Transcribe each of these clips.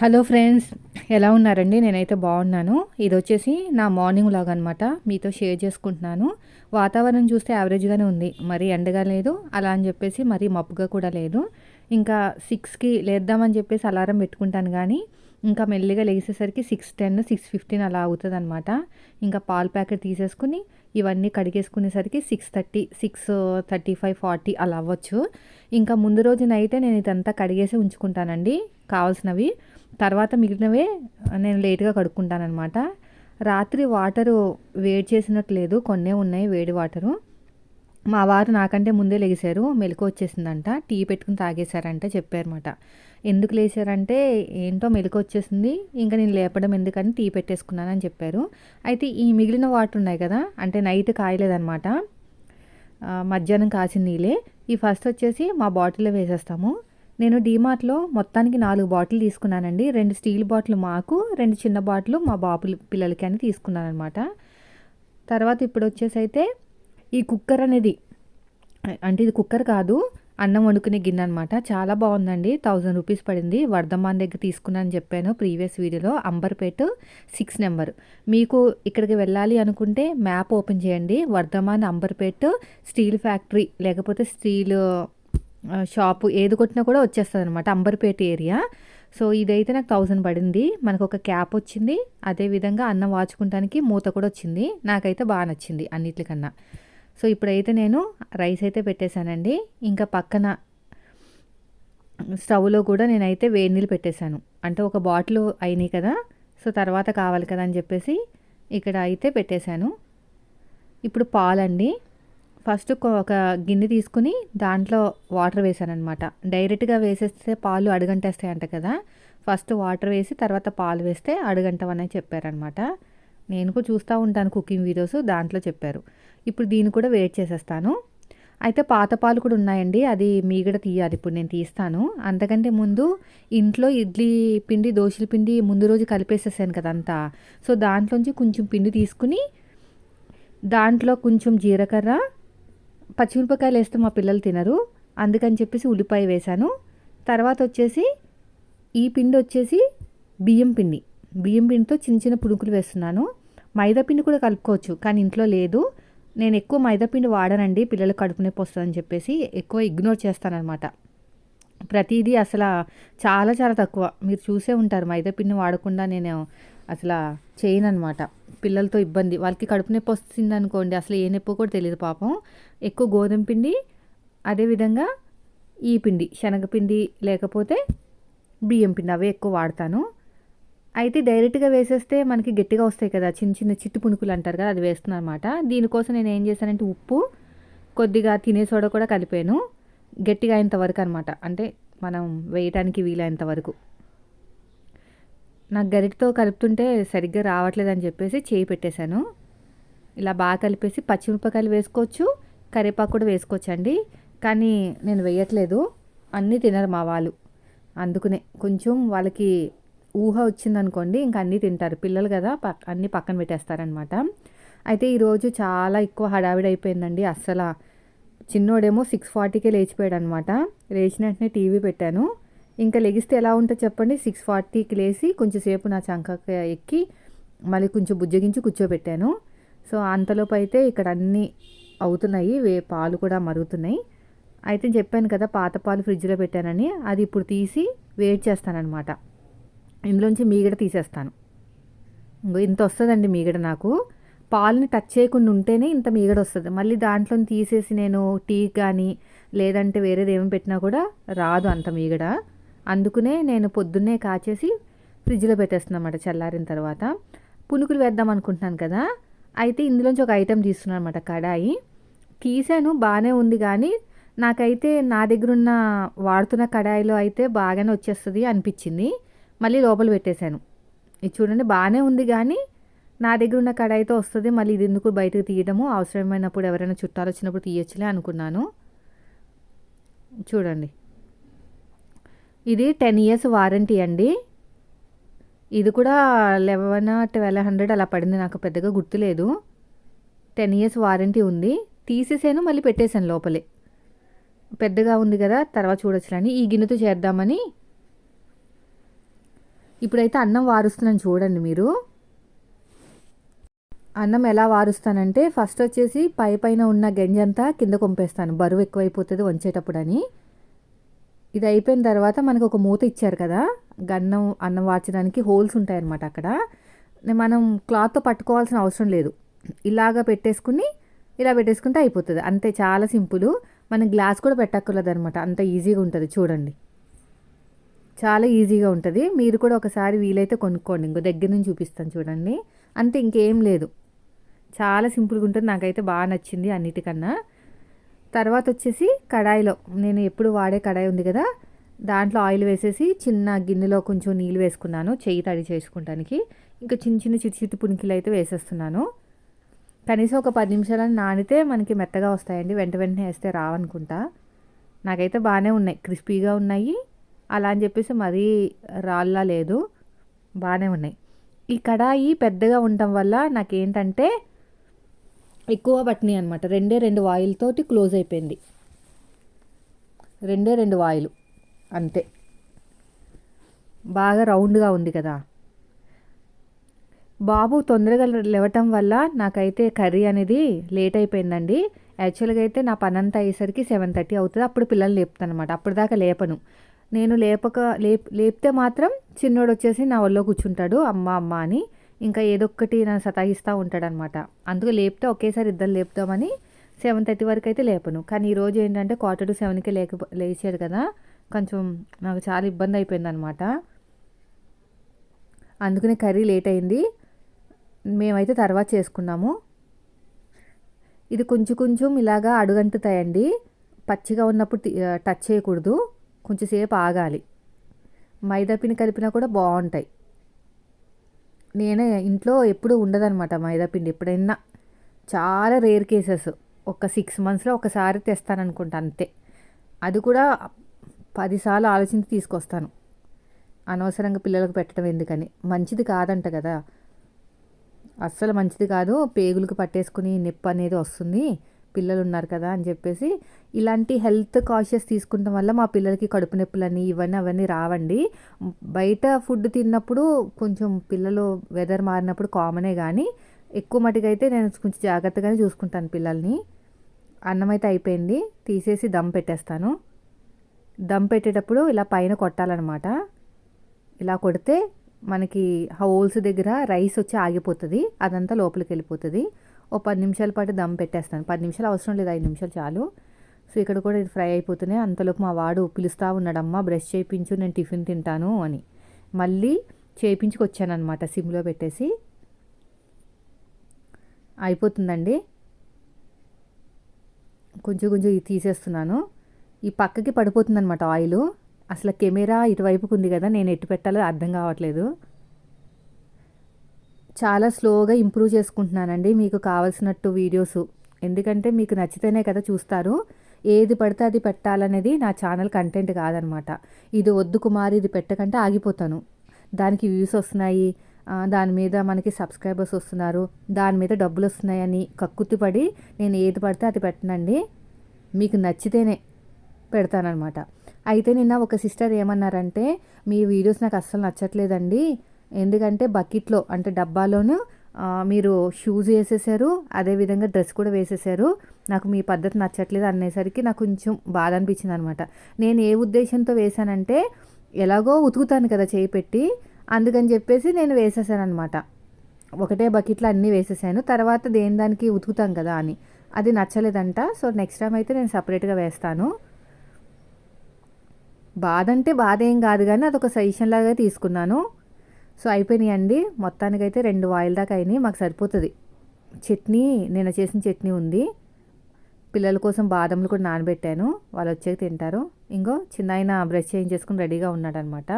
Hello friends ఎలా ఉన్నారండి? నేనైతే బాగున్నాను. ఇది వచ్చేసి నా మార్నింగ్ లాగా అనమాట మీతో షేర్ చేసుకుంటున్నాను. వాతావరణం చూస్తే యావరేజ్గానే ఉంది. మరి ఎండగా లేదు. అలా అని చెప్పేసి మరీ మబ్బుగా కూడా లేదు. ఇంకా సిక్స్కి లేద్దామని చెప్పేసి అలారం పెట్టుకుంటాను కానీ ఇంకా మెల్లిగా లేచేసరికి సిక్స్ టెన్ సిక్స్ ఫిఫ్టీన్ అలా అవుతుంది అనమాట ఇంకా పాల్ ప్యాకెట్ తీసేసుకుని ఇవన్నీ కడిగేసుకునేసరికి six thirty six thirty five forty అలా అవ్వచ్చు. ఇంకా ముందు రోజు నైటే నేను ఇదంతా కడిగేసి ఉంచుకుంటానండి. కావాల్సినవి. తర్వాత మిగిలినవే నేను లేట్గా కడుక్కుంటానమాట రాత్రి వాటరు వేడి చేసినట్టు లేదు కొన్నే ఉన్నాయి వేడి వాటరు. మా వారు నాకంటే ముందే లెగిశారు మెలకు వచ్చేసిందంట టీ పెట్టుకుని తాగేశారంట చెప్పారన్నమాట. ఎందుకు లేచారంటే ఏంటో మెలకు వచ్చేసింది ఇంకా నేను లేపడం ఎందుకని టీ పెట్టేసుకున్నానని చెప్పారు. అయితే ఈ మిగిలిన వాటర్ ఉన్నాయి కదా అంటే నైట్ కాయలేదన్నమాట. మధ్యాహ్నం కాసిన నీళ్ళే. ఈ ఫస్ట్ వచ్చేసి మా బాటిల్లో వేసేస్తాము. నేను డీమార్ట్లో మొత్తానికి నాలుగు బాటిల్ తీసుకున్నానండి. రెండు స్టీల్ బాటిల్ మాకు రెండు చిన్న బాటిల్ మా బాబు పిల్లలకి అని తీసుకున్నాను అనమాట తర్వాత ఇప్పుడు వచ్చేసి అయితే ఈ కుక్కర్ అనేది అంటే ఇది కుక్కర్ కాదు అన్నం వండుకునే గిన్నె అనమాట చాలా బాగుందండి. థౌజండ్ రూపీస్ పడింది. వర్ధమాన్ దగ్గర తీసుకున్నానని చెప్పాను ప్రీవియస్ వీడియోలో. Amberpet six number. మీకు ఇక్కడికి వెళ్ళాలి అనుకుంటే మ్యాప్ ఓపెన్ చేయండి. వర్ధమాన్ అంబర్పేట్ స్టీల్ ఫ్యాక్టరీ లేకపోతే స్టీల్ షాపు ఏది కొట్టినా కూడా వచ్చేస్తుంది అనమాట అంబర్పేట ఏరియా. సో ఇదైతే నాకు థౌజండ్ పడింది. మనకు ఒక క్యాప్ వచ్చింది. అదేవిధంగా అన్నం వాచుకుంటానికి మూత కూడా వచ్చింది. నాకైతే బాగా నచ్చింది అన్నిటికన్నా సో ఇప్పుడైతే నేను రైస్ అయితే పెట్టేశానండి. ఇంకా పక్కన స్టవ్లో కూడా నేనైతే వేడి నీళ్ళు పెట్టేశాను. అంటే ఒక బాటిల్ అయినాయి కదా. సో తర్వాత కావాలి కదా అని చెప్పేసి ఇక్కడ అయితే పెట్టేశాను. ఇప్పుడు పాలండి. ఫస్ట్ ఒక గిన్నె తీసుకుని దాంట్లో వాటర్ వేసాను అనమాట డైరెక్ట్గా వేసేస్తే పాలు అడుగంటేస్తాయంట కదా. ఫస్ట్ వాటర్ వేసి తర్వాత పాలు వేస్తే అడుగంటవని చెప్పారనమాట నేను కూడా చూస్తూ ఉంటాను కుకింగ్ వీడియోస్ దాంట్లో చెప్పారు. ఇప్పుడు దీన్ని కూడా వెయిట్ చేసేస్తాను. అయితే పాత పాలు కూడా ఉన్నాయండి. అది మీగడ తీయాలి. ఇప్పుడు నేను తీస్తాను. అంతకంటే ముందు ఇంట్లో ఇడ్లీ పిండి దోశల పిండి ముందు రోజు కలిపేసేసాను కదంతా సో దాంట్లోంచి కొంచెం పిండి తీసుకుని దాంట్లో కొంచెం జీలకర్ర పచ్చిమిరపకాయలు వేస్తే మా పిల్లలు తినరు. అందుకని చెప్పేసి ఉల్లిపాయ వేశాను. తర్వాత వచ్చేసి ఈ పిండి వచ్చేసి బియ్యం పిండి. బియ్యం పిండితో చిన్న చిన్న పుణుకులు వేస్తున్నాను. మైదా పిండి కూడా కలుపుకోవచ్చు కానీ ఇంట్లో లేదు. నేను ఎక్కువ మైదా పిండి వాడనండి పిల్లలు కడుపు నొప్పి వస్తుందని చెప్పేసి ఎక్కువ ఇగ్నోర్ చేస్తానన్నమాట. ప్రతిదీ అసలు చాలా చాలా తక్కువ. మీరు చూసే ఉంటారు మైదా పిండి వాడకుండా నేను అసలు చేయను అనమాట పిల్లలతో ఇబ్బంది. వాళ్ళకి కడుపు నొప్పి వస్తుంది అనుకోండి అసలు ఏ నొప్పి కూడా తెలియదు పాపం. ఎక్కువ గోధుమ పిండి అదేవిధంగా ఈ పిండి శనగపిండి లేకపోతే బియ్యం పిండి అవే ఎక్కువ వాడతాను. అయితే డైరెక్ట్గా వేసేస్తే మనకి గట్టిగా వస్తాయి కదా చిన్న చిన్న చిట్టు పుణుకులు అంటారు కదా అది వేస్తున్నాను అనమాట దీనికోసం నేను ఏం చేశానంటే ఉప్పు కొద్దిగా తినే సోడా కూడా కలిపాను. గట్టిగా అయినంత వరకు అనమాట అంటే మనం వేయటానికి వీలైనంత వరకు. నాకు గరిటతో కలుపుతుంటే సరిగ్గా రావట్లేదని చెప్పేసి చేయి పెట్టేశాను. ఇలా బాగా కలిపేసి పచ్చిమిరపకాయలు వేసుకోవచ్చు కరివేపాకు కూడా వేసుకోవచ్చు అండి కానీ నేను వేయట్లేదు. అన్నీ తినరు మా వాళ్ళు. అందుకనే కొంచెం వాళ్ళకి ఊహ వచ్చిందనుకోండి ఇంకా అన్నీ తింటారు. పిల్లలు కదా పక్ అన్నీ పక్కన పెట్టేస్తారనమాట అయితే ఈరోజు చాలా ఎక్కువ హడావిడి అయిపోయిందండి. అస్సలు చిన్నోడేమో సిక్స్ ఫార్టీకే లేచిపోయాడు అనమాట లేచిన వెంటనే టీవీ పెట్టాను. ఇంకా లెగిస్తే ఎలా ఉంటుందో చెప్పండి. సిక్స్ ఫార్టీకి లేచి కొంచెంసేపు నా చంకకి ఎక్కి మళ్ళీ కొంచెం బుజ్జగించి కూర్చోబెట్టాను. సో అంతలోపు అయితే ఇక్కడ అన్నీ అవుతున్నాయి. వే పాలు కూడా మరుగుతున్నాయి. అయితే చెప్పాను కదా పాత పాలు ఫ్రిడ్జ్లో పెట్టానని. అది ఇప్పుడు తీసి వేడి చేస్తానన్నమాట. ఇందులోంచి మీగడ తీసేస్తాను. ఇంకో ఇంత వస్తుందండి మీగడ నాకు. పాలని టచ్ చేయకుండా ఉంటేనే ఇంత మీగడ వస్తుంది. మళ్ళీ దాంట్లో తీసేసి నేను టీ కానీ లేదంటే వేరేది ఏమి పెట్టినా కూడా రాదు అంత మీగడ. అందుకునే నేను పొద్దున్నే కాచేసి ఫ్రిడ్జ్లో పెట్టేస్తున్నాను అనమాట చల్లారిన తర్వాత. పునుకులు వేద్దాం అనుకుంటున్నాను కదా అయితే ఇందులోంచి ఒక ఐటెం తీస్తున్నాను అనమాట కడాయి. తీసాను బాగానే ఉంది కానీ నాకైతే నా దగ్గర ఉన్న వాడుతున్న కడాయిలో అయితే బాగానే వచ్చేస్తుంది అనిపించింది. మళ్ళీ లోపల పెట్టేశాను. ఇది చూడండి బాగానే ఉంది కానీ నా దగ్గర ఉన్న కడాయితో వస్తుంది మళ్ళీ ఇది ఎందుకు బయటకు తీయడము అవసరమైనప్పుడు ఎవరైనా చుట్టాలు వచ్చినప్పుడు తీయొచ్చులే అనుకున్నాను. చూడండి. ఇది టెన్ ఇయర్స్ వారంటీ అండి. ఇది కూడా లెవెన్ ట్వెల్వ్ హండ్రెడ్ అలా పడింది నాకు పెద్దగా గుర్తులేదు. టెన్ ఇయర్స్ వారంటీ ఉంది. తీసేసాను మళ్ళీ పెట్టేశాను లోపలే. పెద్దగా ఉంది కదా తర్వాత చూడొచ్చులని ఈ గిన్నెతో చేద్దామని ఇప్పుడైతే అన్నం వారుస్తున్నాను చూడండి మీరు. అన్నం ఎలా వారుస్తానంటే ఫస్ట్ వచ్చేసి పై పైన ఉన్న గంజంతా కింద కొంపేస్తాను. బరువు ఎక్కువైపోతుంది వంచేటప్పుడు అని ఇది అయిపోయిన తర్వాత మనకు ఒక మూత ఇచ్చారు కదా. గన్నం అన్నం వార్చడానికి హోల్స్ ఉంటాయన్నమాట అక్కడ. మనం క్లాత్తో పట్టుకోవాల్సిన అవసరం లేదు. ఇలాగ పెట్టేసుకుని ఇలా పెట్టేసుకుంటే అయిపోతుంది. అంతే చాలా సింపుల్. మనం గ్లాస్ కూడా పెట్టక్కర్లేదు అనమాట అంత ఈజీగా ఉంటుంది చూడండి. చాలా ఈజీగా ఉంటుంది. మీరు కూడా ఒకసారి వీలైతే కొనుక్కోండి. ఇంకో దగ్గర నుంచి చూపిస్తాను చూడండి. అంతే ఇంకేం లేదు. చాలా సింపుల్గా ఉంటుంది. నాకైతే బాగా నచ్చింది అన్నిటికన్నా. తర్వాత వచ్చేసి కడాయిలో. నేను ఎప్పుడు వాడే కడాయి ఉంది కదా దాంట్లో ఆయిల్ వేసేసి చిన్న గిన్నెలో కొంచెం నీళ్ళు వేసుకున్నాను చెయ్యి తడి చేసుకుంటానికి. ఇంకా చిన్న చిన్న చిట్టి చిట్టి పుణికిలు అయితే వేసేస్తున్నాను. కనీసం ఒక పది నిమిషాలని నానితే మనకి మెత్తగా వస్తాయండి వెంట వెంటనే వేస్తే రావనుకుంటా. నాకైతే బాగానే ఉన్నాయి క్రిస్పీగా ఉన్నాయి. అలా అని చెప్పేసి మరీ రాళ్ళ లేదు బాగానే ఉన్నాయి. ఈ కడాయి పెద్దగా ఉండటం వల్ల నాకేంటంటే ఎక్కువ పట్టినాయి అనమాట రెండే రెండు వాయిల్ తోటి క్లోజ్ అయిపోయింది. రెండే రెండు వాయిలు అంతే. బాగా రౌండ్గా ఉంది కదా. బాబు తొందరగా లేవటం వల్ల నాకైతే కర్రీ అనేది లేట్ అయిపోయిందండి. యాక్చువల్గా అయితే నా పని అంతా అయ్యేసరికి సెవెన్ థర్టీ అవుతుంది. అప్పుడు పిల్లలు లేపుతాను అనమాట అప్పటిదాకా లేపను. నేను లేపక లేప్ లేపితే మాత్రం చిన్నోడు వచ్చేసి నా ఒళ్ళో కూర్చుంటాడు. అమ్మ అమ్మ అని. ఇంకా ఏదొక్కటి నన్ను సతాయిస్తూ ఉంటాడనమాట. అందుకు లేపితే ఒకేసారి ఇద్దరు లేపుతామని సెవెన్ థర్టీ వరకు అయితే లేపను. కానీ ఈరోజు ఏంటంటే క్వార్టర్ టు సెవెన్కి లేక లేచాడు కదా కొంచెం నాకు చాలా ఇబ్బంది అయిపోయింది అనమాట అందుకనే కర్రీ లేట్ అయింది. మేమైతే తర్వాత చేసుకున్నాము. ఇది కొంచెం కొంచెం ఇలాగా అడుగంటుతాయండి. పచ్చిగా ఉన్నప్పుడు టచ్ చేయకూడదు. కొంచెంసేపు ఆగాలి. మైదా పిండి కలిపినా కూడా బాగుంటాయి. నేనే ఇంట్లో ఎప్పుడు ఉండదనమాట మైదాపిండి ఎప్పుడైనా. చాలా రేర్ కేసెస్. ఒక సిక్స్ మంత్స్లో ఒకసారి తెస్తాననుకుంటా అంతే. అది కూడా పదిసార్లు ఆలోచించి తీసుకొస్తాను. అనవసరంగా పిల్లలకు పెట్టడం ఎందుకని. మంచిది కాదంట కదా. అస్సలు మంచిది కాదు. పేగులకు పట్టేసుకుని నొప్పి అనేది వస్తుంది. పిల్లలు ఉన్నారు కదా అని చెప్పేసి ఇలాంటి హెల్త్ కాషియస్ తీసుకుంటాం వల్ల మా పిల్లలకి కడుపు నొప్పులని ఇవన్నీ అవన్నీ రావండి. బయట ఫుడ్ తిన్నప్పుడు కొంచెం పిల్లలు వెదర్ మారినప్పుడు కామనే కానీ ఎక్కువ మటుకు అయితే నేను కొంచెం జాగ్రత్తగానే చూసుకుంటాను పిల్లల్ని. అన్నం అయితే అయిపోయింది తీసేసి దమ్ పెట్టేస్తాను. దమ్ పెట్టేటప్పుడు ఇలా పైన కొట్టాలన్నమాట. ఇలా కొడితే మనకి హోల్స్ దగ్గర రైస్ వచ్చి ఆగిపోతుంది అదంతా లోపలికి వెళ్ళిపోతుంది. ఓ పది నిమిషాల పాటు దమ్ పెట్టేస్తాను. పది నిమిషాలు అవసరం లేదు ఐదు నిమిషాలు చాలు. సో ఇక్కడ కూడా ఇది ఫ్రై అయిపోతున్నాయి అంతలోపు మా వాడు పిలుస్తూ ఉన్నాడమ్మా బ్రష్ చేయించు నేను టిఫిన్ తింటాను అని. మళ్ళీ చేయించుకొచ్చానమాట సిమ్లో పెట్టేసి. అయిపోతుందండి. కొంచెం కొంచెం ఇది తీసేస్తున్నాను. ఈ పక్కకి పడిపోతుందనమాట ఆయిల్. అసలు కెమెరా ఇటువైపుకు ఉంది కదా నేను ఎట్టు పెట్టాలో అర్థం కావట్లేదు. చాలా స్లోగా ఇంప్రూవ్ చేసుకుంటున్నానండి మీకు కావలసినట్టు వీడియోస్. ఎందుకంటే మీకు నచ్చితేనే కదా చూస్తారు. ఏది పడితే అది పెట్టాలనేది నా ఛానల్ కంటెంట్ కాదనమాట. ఇది వద్దు కుమార్ ఇది పెట్టకంటే ఆగిపోతాను. దానికి వ్యూస్ వస్తున్నాయి. దాని మీద మనకి సబ్స్క్రైబర్స్ వస్తున్నారు. దాని మీద డబ్బులు వస్తున్నాయని కక్కుర్తిపడి నేను ఏది పడితే అది పెట్టనండి. మీకు నచ్చితేనే పెడతానమాట అయితే నిన్న ఒక సిస్టర్ ఏమన్నారంటే మీ వీడియోస్ నాకు అస్సలు నచ్చట్లేదండి. ఎందుకంటే బకెట్లో అంటే డబ్బాలోనూ మీరు షూస్ వేసేసారు అదేవిధంగా డ్రెస్ కూడా వేసేసారు. నాకు మీ పద్ధతి నచ్చట్లేదు అనేసరికి నాకు కొంచెం బాధ అనిపించింది అనమాట నేను ఏ ఉద్దేశంతో వేశానంటే ఎలాగో ఉతుకుతాను కదా చేయి పెట్టి అందుకని చెప్పేసి నేను వేసేసాను అనమాట ఒకటే బకెట్లో అన్నీ వేసేసాను తర్వాత దేని దానికి ఉతుకుతాం కదా అని. అది నచ్చలేదంట సో నెక్స్ట్ టైం అయితే నేను సపరేట్గా వేస్తాను. బాధ అంటే బాధ ఏం కాదు కానీ అదొక సజెషన్ లాగా తీసుకున్నాను. సో అయిపోయినాయండి. మొత్తానికైతే రెండు వాయిల్ దాకా అయినాయి. మాకు సరిపోతుంది. చట్నీ నేను చేసిన చట్నీ ఉంది. పిల్లల కోసం బాదంలు కూడా నానబెట్టాను. వాళ్ళు వచ్చాక తింటారు. ఇంకో చిన్న ఆయన బ్రష్ చేసుకుని రెడీగా ఉన్నాడనమాట.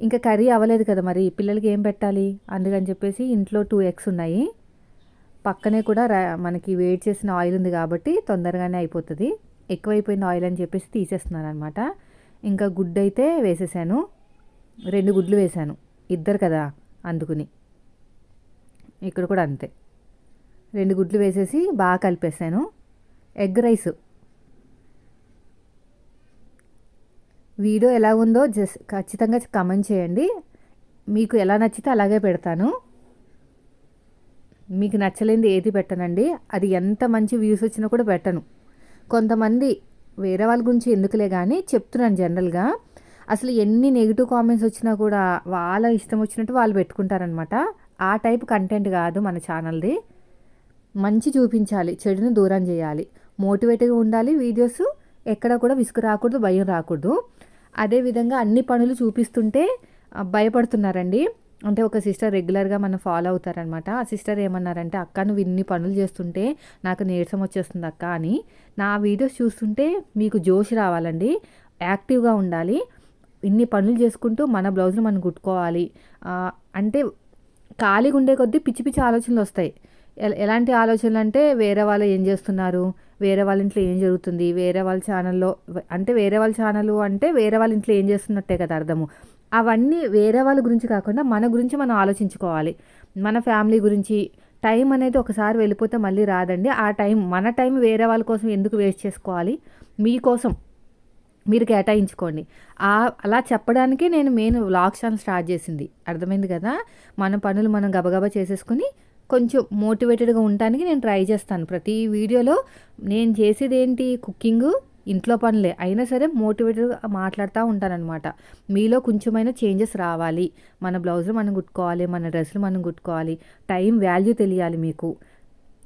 ఇంకా కర్రీ అవ్వలేదు కదా మరి. పిల్లలకి ఏం పెట్టాలి? అందుకని చెప్పేసి ఇంట్లో టూ ఎగ్స్ ఉన్నాయి. పక్కనే కూడా మనకి వేడి చేసిన ఆయిల్ ఉంది కాబట్టి తొందరగానే అయిపోతుంది. ఎక్కువైపోయిన ఆయిల్ అని చెప్పేసి తీసేస్తున్నాను అనమాట ఇంకా గుడ్డు అయితే వేసేసాను. రెండు గుడ్లు వేసాను. ఇద్దరు కదా అందుకుని. ఇక్కడ కూడా అంతే. రెండు గుడ్లు వేసేసి బాగా కలిపేసాను. Egg rice. వీడియో ఎలా ఉందో జస్ట్ ఖచ్చితంగా కమెంట్ చేయండి. మీకు ఎలా నచ్చితే అలాగే పెడతాను. మీకు నచ్చలేంది ఏది పెట్టనండి. అది ఎంత మంచి వ్యూస్ వచ్చినా కూడా పెట్టను. కొంతమంది వేరే వాళ్ళ గురించి ఎందుకులే కానీ చెప్తున్నాను జనరల్గా. అసలు ఎన్ని నెగిటివ్ కామెంట్స్ వచ్చినా కూడా వాళ్ళ ఇష్టం వచ్చినట్టు వాళ్ళు పెట్టుకుంటారనమాట ఆ టైప్ కంటెంట్ కాదు మన ఛానల్ది మంచి చూపించాలి చెడుని దూరం చేయాలి. మోటివేట్గా ఉండాలి వీడియోస్ ఎక్కడ కూడా విసుగు రాకూడదు భయం రాకూడదు. అదేవిధంగా అన్ని పనులు చూపిస్తుంటే భయపడుతున్నారండి. అంటే ఒక సిస్టర్ రెగ్యులర్గా మనం ఫాలో అవుతారనమాట ఆ సిస్టర్ ఏమన్నారంటే అక్క నువ్వు ఇన్ని పనులు చేస్తుంటే నాకు నీరసం వచ్చేస్తుంది అక్క అని. నా వీడియోస్ చూస్తుంటే మీకు జోష్ రావాలండి. యాక్టివ్గా ఉండాలి. ఇన్ని పనులు చేసుకుంటూ మన బ్లౌజ్ని మనం కుట్టుకోవాలి. అంటే ఖాళీగా ఉండే కొద్దీ పిచ్చి పిచ్చి ఆలోచనలు వస్తాయి. ఎలాంటి ఆలోచనలు అంటే వేరే వాళ్ళు ఏం చేస్తున్నారు? వేరే వాళ్ళ ఇంట్లో ఏం జరుగుతుంది? వేరే వాళ్ళ ఛానల్లో అంటే వేరే వాళ్ళ ఛానల్ అంటే వేరే వాళ్ళ ఇంట్లో ఏం చేస్తున్నట్టే కదా అర్థము. అవన్నీ వేరే వాళ్ళ గురించి కాకుండా మన గురించి మనం ఆలోచించుకోవాలి. మన ఫ్యామిలీ గురించి. టైం అనేది ఒకసారి వెళ్ళిపోతే మళ్ళీ రాదండి. ఆ టైం మన టైం వేరే వాళ్ళ కోసం ఎందుకు వేస్ట్ చేసుకోవాలి? మీకోసం. మీరు కేటాయించుకోండి. అలా చెప్పడానికి నేను మెయిన్ వ్లాగ్ ఛానల్ స్టార్ట్ చేసింది. అర్థమైంది కదా? మన పనులు మనం గబగబా చేసేసుకుని కొంచెం మోటివేటెడ్గా ఉండటానికి నేను ట్రై చేస్తాను. ప్రతి వీడియోలో నేను చేసేది ఏంటి కుకింగ్ ఇంట్లో పనులే. అయినా సరే మోటివేటెడ్గా మాట్లాడుతూ ఉంటానన్నమాట. మీలో కొంచెమైనా చేంజెస్ రావాలి. మన బ్లౌజులు మనం కుట్టుకోవాలి మన డ్రెస్సులు మనం కుట్టుకోవాలి. టైం వాల్యూ తెలియాలి మీకు.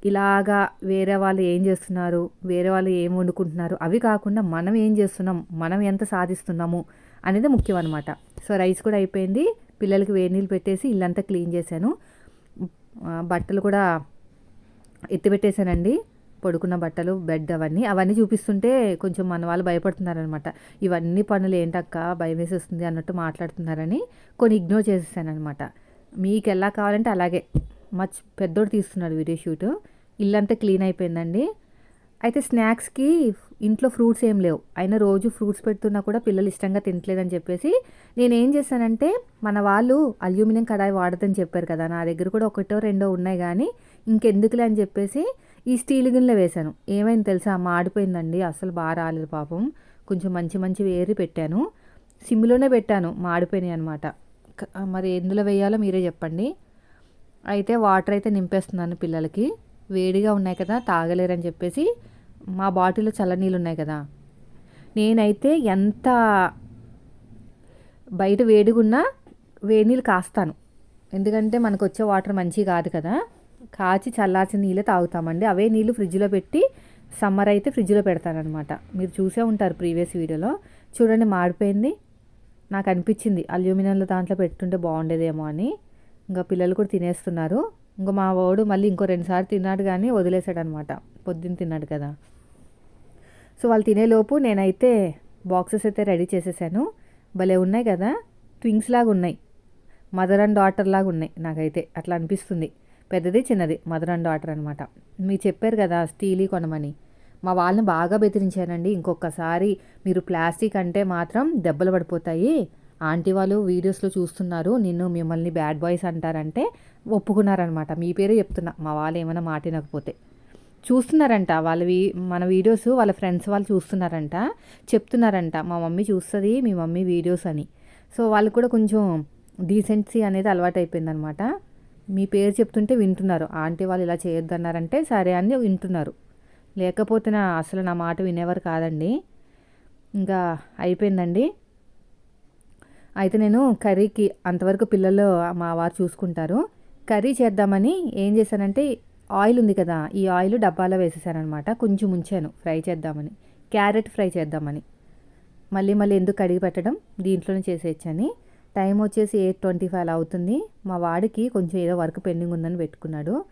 ఇలాగా వేరే వాళ్ళు ఏం చేస్తున్నారు? వేరే వాళ్ళు ఏం వండుకుంటున్నారు? అవి కాకుండా మనం ఏం చేస్తున్నాం? మనం ఎంత సాధిస్తున్నాము? అనేది ముఖ్యం అనమాట సో రైస్ కూడా అయిపోయింది. పిల్లలకి వేడి నీళ్ళు పెట్టేసి ఇల్లంతా క్లీన్ చేశాను. బట్టలు కూడా ఎత్తిపెట్టేశానండి పడుకున్న బట్టలు బెడ్ అవన్నీ. అవన్నీ చూపిస్తుంటే కొంచెం మన వాళ్ళు భయపడుతున్నారనమాట ఇవన్నీ పనులు ఏంటక్క? భయం వేసేస్తుంది అన్నట్టు మాట్లాడుతున్నారని. కొన్ని ఇగ్నోర్ చేసేసానమాట మీకు ఎలా కావాలంటే అలాగే. మచ్ పెద్దోడు తీస్తున్నాడు వీడియో షూట్. ఇల్లంతా క్లీన్ అయిపోయిందండి. అయితే స్నాక్స్కి ఇంట్లో ఫ్రూట్స్ ఏం లేవు. అయినా రోజు ఫ్రూట్స్ పెడుతున్నా కూడా పిల్లలు ఇష్టంగా తినట్లేదని చెప్పేసి నేను ఏం చేశానంటే మన వాళ్ళు అల్యూమినియం కడాయి వాడదని చెప్పారు కదా నా దగ్గర కూడా ఒకటో రెండో ఉన్నాయి కానీ ఇంకెందుకులే అని చెప్పేసి ఈ స్టీల్ గిన్నెలో వేశాను. ఏమైంది తెలుసా? మాడిపోయిందండి అసలు బాగా రాలేదు పాపం. కొంచెం మంచి మంచి వేరి పెట్టాను. సిమ్లోనే పెట్టాను. మాడిపోయినాయి అనమాట మరి ఎందులో వేయాలో మీరే చెప్పండి. అయితే వాటర్ అయితే నింపేస్తున్నాను పిల్లలకి. వేడిగా ఉన్నాయి కదా తాగలేరని చెప్పేసి మా బాటిల్లో చల్లనీళ్ళు ఉన్నాయి కదా. నేనైతే ఎంత బయట వేడిగా ఉన్నా వేడి నీళ్ళు కాస్తాను. ఎందుకంటే మనకు వచ్చే వాటర్ మంచిగా కాదు కదా. కాచి చల్లార్చిన నీళ్ళే తాగుతామండి. అవే నీళ్ళు ఫ్రిడ్జ్లో పెట్టి సమ్మర్ అయితే ఫ్రిడ్జ్లో పెడతానమాట మీరు చూసే ఉంటారు ప్రీవియస్ వీడియోలో. చూడండి మాడిపోయింది. నాకు అనిపించింది. అల్యూమినియంలో దాంట్లో పెట్టుంటే బాగుండేదేమో అని. ఇంకా పిల్లలు కూడా తినేస్తున్నారు. ఇంకా మా వాడు మళ్ళీ ఇంకో రెండుసార్లు తిన్నాడు కానీ వదిలేశాడు అనమాట పొద్దున్న తిన్నాడు కదా. సో వాళ్ళు తినేలోపు నేనైతే బాక్సెస్ అయితే రెడీ చేసేసాను. భలే ఉన్నాయి కదా. ట్వింగ్స్ లాగా ఉన్నాయి. మదర్ అండ్ డాటర్ లాగా ఉన్నాయి నాకైతే. అట్లా అనిపిస్తుంది. పెద్దది చిన్నది. మదర్ అండ్ డాటర్ అనమాట. మీరు చెప్పారు కదా స్టీలీ కొనమని. మా వాళ్ళని బాగా బెదిరించానండి. ఇంకొకసారి మీరు ప్లాస్టిక్ అంటే మాత్రం దెబ్బలు పడిపోతాయి. ఆంటీ వాళ్ళు వీడియోస్లో చూస్తున్నారు నిన్ను మిమ్మల్ని బ్యాడ్ బాయ్స్ అంటారంటే ఒప్పుకున్నారనమాట. మీ పేరు చెప్తున్నా మా వాళ్ళు ఏమైనా మాటినకపోతే. చూస్తున్నారంట వాళ్ళవి మన వీడియోస్ వాళ్ళ ఫ్రెండ్స్ వాళ్ళు చూస్తున్నారంట చెప్తున్నారంట మా మమ్మీ చూస్తుంది మీ మమ్మీ వీడియోస్ అని. సో వాళ్ళు కూడా కొంచెం డీసెన్సీ అనేది అలవాటు అయిపోయిందనమాట. మీ పేరు చెప్తుంటే వింటున్నారు ఆంటీ వాళ్ళు ఇలా చేయొద్దన్నారంటే సరే అని వింటున్నారు. లేకపోతే నా అసలు నా మాట వినేవారు కాదండి. ఇంకా అయిపోయిందండి. అయితే నేను కర్రీకి అంతవరకు పిల్లలు మా వారు చూసుకుంటారు. కర్రీ చేద్దామని ఏం చేశానంటే ఆయిల్ ఉంది కదా ఈ ఆయిల్ డబ్బాలో వేసేసానమాట కొంచెం ఉంచాను ఫ్రై చేద్దామని. క్యారెట్ ఫ్రై చేద్దామని. మళ్ళీ మళ్ళీ ఎందుకు కడిగి పెట్టడం? దీంట్లోనే చేసేయచ్చని. టైం వచ్చేసి ఎయిట్ ట్వంటీ ఫైవ్ అవుతుంది. మా వాడికి కొంచెం ఏదో వర్క్ పెండింగ్ ఉందని పెట్టుకున్నాడు.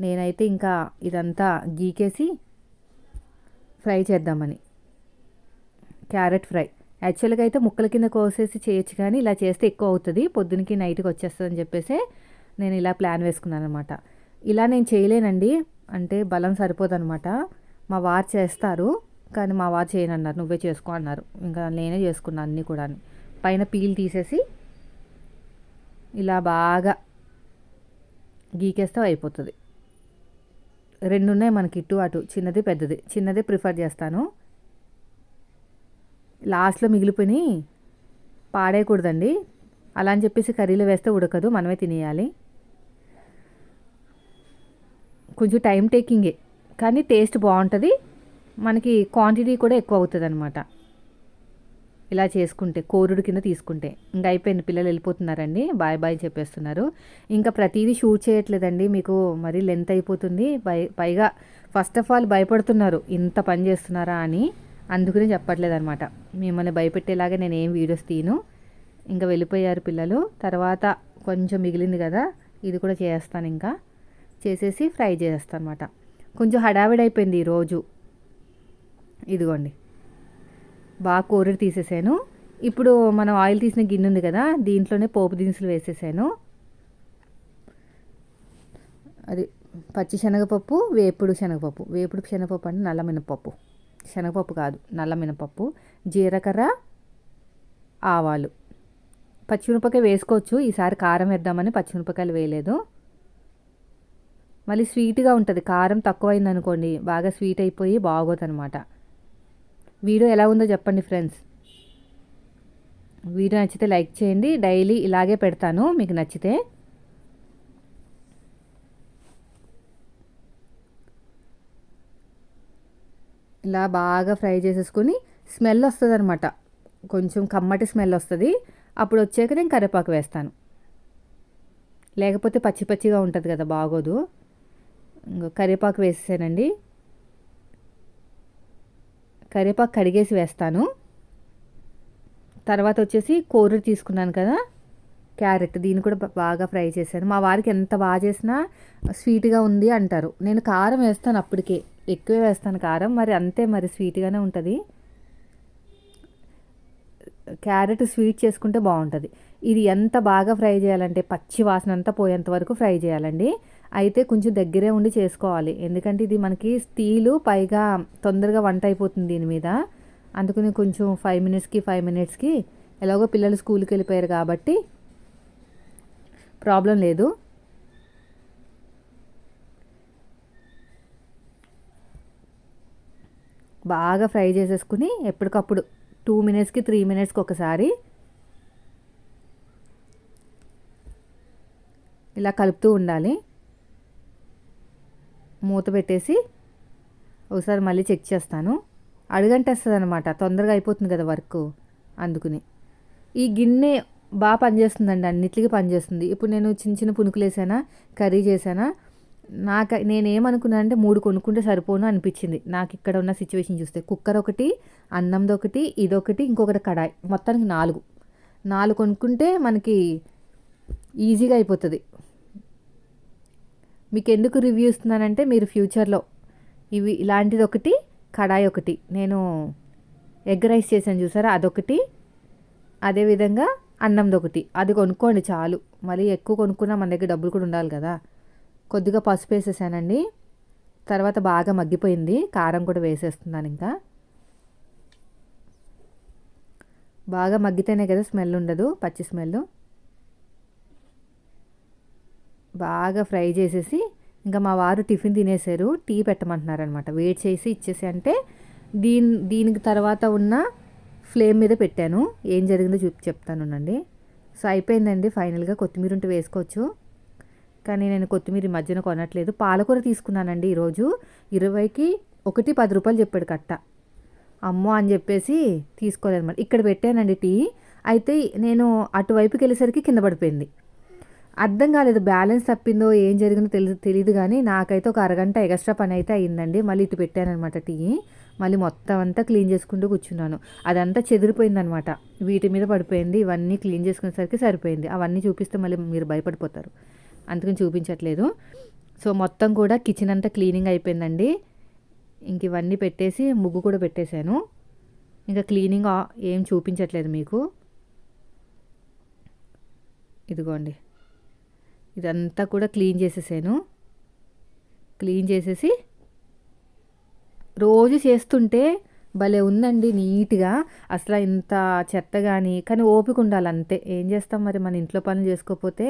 నేనైతే ఇంకా ఇదంతా గీకేసి ఫ్రై చేద్దామని. Carrot fry. యాక్చువల్గా అయితే ముక్కల కింద కోసేసి చేయొచ్చు కానీ ఇలా చేస్తే ఎక్కువ అవుతుంది. పొద్దునకి నైట్కి వచ్చేస్తుంది అని చెప్పేసి నేను ఇలా ప్లాన్ వేసుకున్నాను అనమాట ఇలా నేను చేయలేనండి. అంటే బలం సరిపోదనమాట మా వారు చేస్తారు. కానీ మా వారు చేయనన్నారు. నువ్వే చేసుకో అన్నారు. ఇంకా నేనే చేసుకున్నాను అన్నీ కూడా పైన పీల్ తీసేసి ఇలా బాగా గీకేస్తే అయిపోతుంది. రెండు ఉన్నాయి మనకి ఇటు అటు. చిన్నది పెద్దది. చిన్నది ప్రిఫర్ చేస్తాను. లాస్ట్లో మిగిలిపోయి పాడేయకూడదండి. అలా అని చెప్పేసి కర్రీలో వేస్తే ఉడకదు మనమే తినేయాలి. కొంచెం టైం టేకింగే కానీ టేస్ట్ బాగుంటుంది. మనకి క్వాంటిటీ కూడా ఎక్కువ అవుతుంది అనమాట ఇలా చేసుకుంటే కోరుడు కింద తీసుకుంటే. ఇంకా అయిపోయింది పిల్లలు వెళ్ళిపోతున్నారండి. బాయ్ బాయ్ చెప్పేస్తున్నారు. ఇంకా ప్రతిదీ షూట్ చేయట్లేదండి మీకు మరి లెంత్ అయిపోతుంది. పై పైగా ఫస్ట్ ఆఫ్ ఆల్ భయపడుతున్నారు ఇంత పని చేస్తున్నారా అని. అందుకనే చెప్పట్లేదు అనమాట మిమ్మల్ని భయపెట్టేలాగా నేను ఏం వీడియోస్ తీను ఇంకా వెళ్ళిపోయారు పిల్లలు. తర్వాత కొంచెం మిగిలింది కదా ఇది కూడా చేస్తాను ఇంకా. చేసేసి ఫ్రై చేస్తాను అనమాట కొంచెం హడావిడి అయిపోయింది ఈరోజు ఇదిగోండి. బాగా కూరడు తీసేసాను. ఇప్పుడు మనం ఆయిల్ తీసిన గిన్నె ఉంది కదా దీంట్లోనే పోపు దినుసులు వేసేసాను. అది పచ్చి శనగపప్పు వేపుడు శనగపప్పు. వేపుడు శనగపప్పు అంటే నల్ల మినపప్పు. శనగపప్పు కాదు నల్ల మినపప్పు జీలకర్ర ఆవాలు. పచ్చిమిరపకాయ వేసుకోవచ్చు. ఈసారి కారం వేద్దామని పచ్చిమిరపకాయలు వేయలేదు. మళ్ళీ స్వీట్గా ఉంటుంది. కారం తక్కువైంది అనుకోండి బాగా స్వీట్ అయిపోయి బాగోదు అనమాట వీడియో ఎలా ఉందో చెప్పండి ఫ్రెండ్స్. వీడియో నచ్చితే లైక్ చేయండి. డైలీ ఇలాగే పెడతాను. మీకు నచ్చితే ఇలా బాగా ఫ్రై చేసేసుకొని స్మెల్ వస్తుంది అనమాట కొంచెం కమ్మటి స్మెల్ వస్తుంది. అప్పుడు వచ్చాక నేను కరివేపాకు వేస్తాను. లేకపోతే పచ్చి పచ్చిగా ఉంటుంది కదా బాగోదు. కరివేపాకు వేసేసానండి. కరివేపాకు కడిగేసి వేస్తాను. తర్వాత వచ్చేసి కూరలు తీసుకున్నాను కదా క్యారెట్ దీన్ని కూడా బాగా ఫ్రై చేశాను. మా వారికి ఎంత బాగా చేసినా స్వీట్గా ఉంది అంటారు. నేను కారం వేస్తాను అప్పటికే. ఎక్కువే వేస్తాను కారం. మరి అంతే మరి స్వీట్గానే ఉంటుంది. క్యారెట్ స్వీట్ చేసుకుంటే బాగుంటుంది. ఇది ఎంత బాగా ఫ్రై చేయాలంటే పచ్చి వాసన అంతా పోయేంత వరకు ఫ్రై చేయాలండి. అయితే కొంచెం దగ్గరే ఉండి చేసుకోవాలి. ఎందుకంటే ఇది మనకి స్టీలు పైగా తొందరగా వంట అయిపోతుంది దీని మీద. అందుకని కొంచెం ఫైవ్ మినిట్స్కి ఫైవ్ మినిట్స్కి ఎలాగో పిల్లలు స్కూల్కి వెళ్ళిపోయారు కాబట్టి ప్రాబ్లం లేదు. బాగా ఫ్రై చేసేసుకుని ఎప్పటికప్పుడు టూ మినిట్స్కి త్రీ మినిట్స్కి ఒకసారి ఇలా కలుపుతూ ఉండాలి. మూత పెట్టేసి ఒకసారి మళ్ళీ చెక్ చేస్తాను. అడుగంటేస్తుంది అనమాట తొందరగా అయిపోతుంది కదా వర్క్ అందుకుని. ఈ గిన్నె బాగా పనిచేస్తుందండి అన్నిటికీ పనిచేస్తుంది. ఇప్పుడు నేను చిన్న చిన్న పునుకులు వేసానా కర్రీ చేసానా నాకు నేనేమనుకున్నా అంటే మూడు కొనుక్కుంటే సరిపోను అనిపించింది. నాకు ఇక్కడ ఉన్న సిచ్యువేషన్ చూస్తే కుక్కర్ ఒకటి అన్నంది ఒకటి ఇదొకటి ఇంకొకటి కడాయి. మొత్తానికి నాలుగు. నాలుగు కొనుక్కుంటే మనకి ఈజీగా అయిపోతుంది. మీకు ఎందుకు రివ్యూ ఇస్తున్నానంటే మీరు ఫ్యూచర్లో ఇవి ఇలాంటిది ఒకటి కడాయి ఒకటి. నేను ఎగ్ రైస్ చేశాను చూసారా అదొకటి. అదేవిధంగా అన్నంది ఒకటి అది కొనుక్కోండి చాలు. మళ్ళీ ఎక్కువ కొనుక్కున్నా మన దగ్గర డబ్బులు కూడా ఉండాలి కదా. కొద్దిగా పసుపు వేసేసానండి. తర్వాత బాగా మగ్గిపోయింది. కారం కూడా వేసేస్తున్నాను ఇంకా. బాగా మగ్గితేనే కదా స్మెల్ ఉండదు పచ్చి స్మెల్ బాగా ఫ్రై చేసేసి ఇంకా మా వారు టిఫిన్ తినేసారు టీ పెట్టమంటున్నారు అనమాట వేడి చేసి ఇచ్చేసి అంటే దీని దీనికి తర్వాత ఉన్న ఫ్లేమ్ మీద పెట్టాను. ఏం జరిగిందో చూపి చెప్తానునండి సో అయిపోయిందండి. ఫైనల్గా కొత్తిమీర ఉంటే వేసుకోవచ్చు. కానీ నేను కొత్తిమీర మధ్యన కొనట్లేదు. పాలకూర తీసుకున్నానండి ఈరోజు. ఇరవైకి ఒకటి పది రూపాయలు చెప్పాడు కట్ట. అమ్మో అని చెప్పేసి తీసుకోలేదన్నమాట. ఇక్కడ పెట్టానండి టీ. అయితే నేను అటువైపుకి వెళ్ళేసరికి కింద పడిపోయింది. అర్థం కాలేదు బ్యాలెన్స్ తప్పిందో ఏం జరిగిందో తెలియదు తెలియదు కానీ నాకైతే ఒక అరగంట ఎక్స్ట్రా పని అయితే అయ్యిందండి మళ్ళీ ఇటు పెట్టానమాట టీ. మళ్ళీ మొత్తం అంతా క్లీన్ చేసుకుంటూ కూర్చున్నాను. అదంతా చెదిరిపోయిందనమాట వీటి మీద పడిపోయింది. ఇవన్నీ క్లీన్ చేసుకునేసరికి సరిపోయింది. అవన్నీ చూపిస్తే మళ్ళీ మీరు భయపడిపోతారు. అందుకని చూపించట్లేదు. సో మొత్తం కూడా కిచెన్ అంతా క్లీనింగ్ అయిపోయిందండి. ఇంక ఇవన్నీ పెట్టేసి ముగ్గు కూడా పెట్టేశాను. ఇంకా క్లీనింగ్ ఏం చూపించట్లేదు మీకు. ఇదిగోండి. ఇదంతా కూడా క్లీన్ చేసేసాను. క్లీన్ చేసేసి రోజు చేస్తుంటే భలే ఉందండి నీట్గా. అసలు ఇంత చెత్త కానీ కానీ ఓపిక ఉండాలి అంతే. ఏం చేస్తాం మరి మన ఇంట్లో పనులు చేసుకోకపోతే?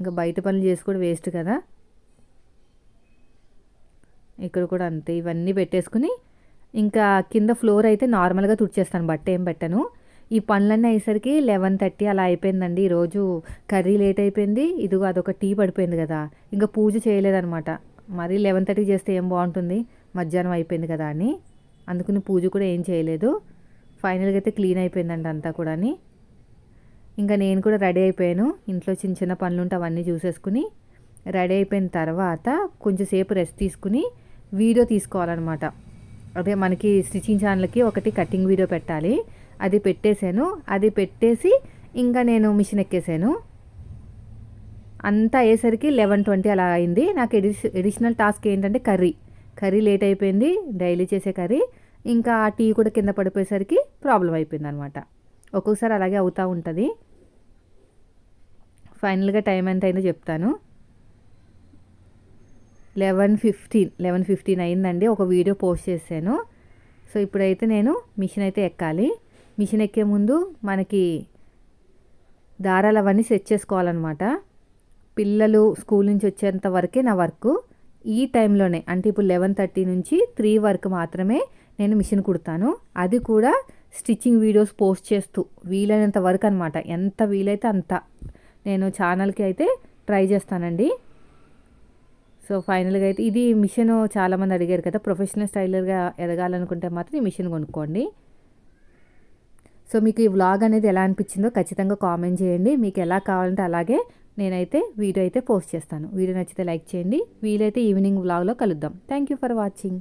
ఇంకా బయట పనులు చేసుకోవడం వేస్ట్ కదా. ఇక్కడ కూడా అంతే ఇవన్నీ పెట్టేసుకుని ఇంకా కింద ఫ్లోర్ అయితే నార్మల్గా తుడిచేస్తాను బట్ట ఏం పెట్టను. ఈ పనులన్నీ అయ్యేసరికి లెవెన్ థర్టీ అలా అయిపోయిందండి. ఈరోజు కర్రీ లేట్ అయిపోయింది. ఇదిగో అదొక టీ పడిపోయింది కదా. ఇంకా పూజ చేయలేదనమాట మరి లెవెన్ థర్టీ చేస్తే ఏం బాగుంటుంది? మధ్యాహ్నం అయిపోయింది కదా అని. అందుకని పూజ కూడా ఏం చేయలేదు. ఫైనల్గా అయితే క్లీన్ అయిపోయిందండి అంతా కూడా ఇంకా నేను కూడా రెడీ అయిపోయాను. ఇంట్లో చిన్న చిన్న పనులు ఉంటే అవన్నీ చూసేసుకుని రెడీ అయిపోయిన తర్వాత కొంచెంసేపు రెస్ట్ తీసుకుని వీడియో తీసుకోవాలన్నమాట. అదే మనకి స్టిచ్చింగ్ ఛానల్కి ఒకటి కటింగ్ వీడియో పెట్టాలి. అది పెట్టేశాను. అది పెట్టేసి ఇంకా నేను మిషన్ ఎక్కేసాను అంతా అయ్యేసరికి లెవెన్ ట్వంటీ అలా అయింది. నాకు ఎడిషన్ ఎడిషనల్ టాస్క్ ఏంటంటే కర్రీ. కర్రీ లేట్ అయిపోయింది. డైలీ చేసే కర్రీ. ఇంకా ఆ టీ కూడా కింద పడిపోయేసరికి ప్రాబ్లం అయిపోయింది అనమాట ఒక్కొక్కసారి అలాగే అవుతూ ఉంటుంది. ఫైనల్గా టైం ఎంత అయిందో చెప్తాను. లెవెన్ ఫిఫ్టీన్ లెవెన్ ఫిఫ్టీన్ అయిందండి. ఒక వీడియో పోస్ట్ చేశాను. సో ఇప్పుడైతే నేను మిషన్ అయితే ఎక్కాలి. మిషన్ ఎక్కే ముందు మనకి దారాలు అవన్నీ సెట్ చేసుకోవాలన్నమాట. పిల్లలు స్కూల్ నుంచి వచ్చేంత వరకే నా వర్క్. ఈ టైంలోనే అంటే ఇప్పుడు లెవెన్ థర్టీ నుంచి త్రీ వరకు మాత్రమే నేను మిషన్ కుడతాను. అది కూడా స్టిచ్చింగ్ వీడియోస్ పోస్ట్ చేస్తూ వీలైనంత వరకు అనమాట ఎంత వీలైతే అంత. నేను ఛానల్కి అయితే ట్రై చేస్తానండి. సో ఫైనల్గా అయితే ఇది మిషన్ చాలామంది అడిగారు కదా ప్రొఫెషనల్ స్టైలర్గా ఎదగాలనుకుంటే మాత్రం ఈ మిషన్ కొనుక్కోండి. సో మీకు ఈ వ్లాగ్ అనేది ఎలా అనిపించిందో ఖచ్చితంగా కామెంట్ చేయండి. మీకు ఎలా కావాలంటే అలాగే నేనైతే వీడియో అయితే పోస్ట్ చేస్తాను. వీడియో నచ్చితే లైక్ చేయండి. వీలైతే ఈవినింగ్ వ్లాగ్లో కలుద్దాం. Thank you for watching